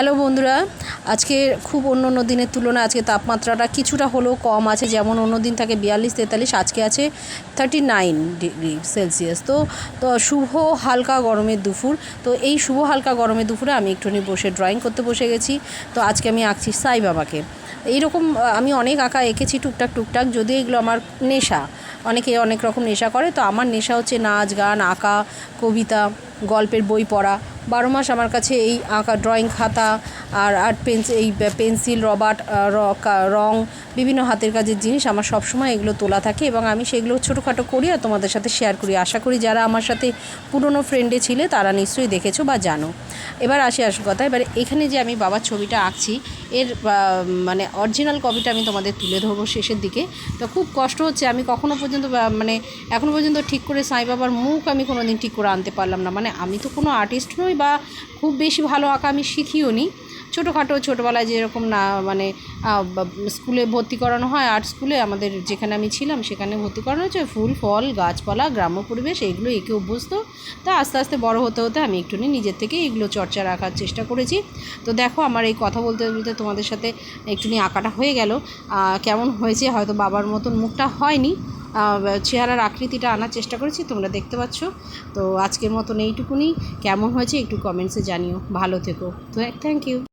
Hello বন্ধুরা, আজকে খুব অন্য অন্য দিনের তুলনায় আজকে তাপমাত্রাটা কিছুটা হলেও কম আছে, যেমন অন্য দিন থাকে বিয়াল্লিশ, তেতাল্লিশ, আজকে আছে থার্টি নাইন ডিগ্রি সেলসিয়াস তো তো শুভ হালকা গরমের দুপুর। তো এই শুভ হালকা গরমের দুপুরে আমি একটুখানি বসে ড্রয়িং করতে বসে গেছি। তো আজকে আমি আঁকছি সাই বাবাকে। এইরকম, আমি অনেক আঁকা এঁকেছি টুকটাক টুকটাক, যদিও এগুলো আমার নেশা। অনেকে অনেক রকম নেশা করে। তো আমার নেশা হচ্ছে নাচ, গান, আঁকা, কবিতা, গল্পের বই পড়া। বারো মাস আমার কাছে এই আঁকা, ড্রয়িং খাতা আর আর্ট পেন্সিল এই পেন্সিল, রবার্ট রং বিভিন্ন হাতের কাজের জিনিস আমার সবসময় এগুলো তোলা থাকে এবং আমি সেগুলো ছোটোখাটো করি আর তোমাদের সাথে শেয়ার করি। আশা করি যারা আমার সাথে পুরনো ফ্রেন্ডে ছিলে তারা নিশ্চয়ই দেখেছ বা জানো। এবার আসি আসল কথা এবার এখানে যে আমি বাবার ছবিটা আঁকছি এর মানে অরিজিনাল কপিটা আমি তোমাদের তুলে ধরবো শেষের দিকে। তো খুব কষ্ট হচ্ছে, আমি কখনো পর্যন্ত মানে এখনও পর্যন্ত ঠিক করে সাই বাবার মুখ আমি কোনো দিন ঠিক করে আনতে পারলাম না। মানে আমি তো কোনো আর্টিস্ট নই বা খুব বেশি ভালো আঁকা আমি শিখিও নি ছোটোখাটো, ছোটোবেলায় যেরকম না মানে স্কুলে ভর্তি করানো হয় আর্ট স্কুলে আমাদের যেখানে আমি ছিলাম, সেখানে ভর্তি করানো হয়েছে। ফুল, ফল, গাছপালা, গ্রাম্য পরিবেশ, এগুলো এঁকে অভ্যস্ত। তা আস্তে আস্তে বড় হতে হতে আমি একটুখানি নিজের থেকে এগুলো চর্চা রাখার চেষ্টা করেছি। তো দেখো, আমার এই কথা বলতে বলতে তোমাদের সাথে একটুখানি আঁকাটা হয়ে গেল। কেমন হয়েছে, হয়তো বাবার মতন মুখটা হয়নি। চেহারার আকৃতিটা আনার চেষ্টা করেছি, তোমরা দেখতে পাচ্ছ। তো আজকের মতন এইটুকুনি। কেমন হয়েছে একটু কমেন্টসে জানিও। ভালো থেকো। তো থ্যাংক ইউ।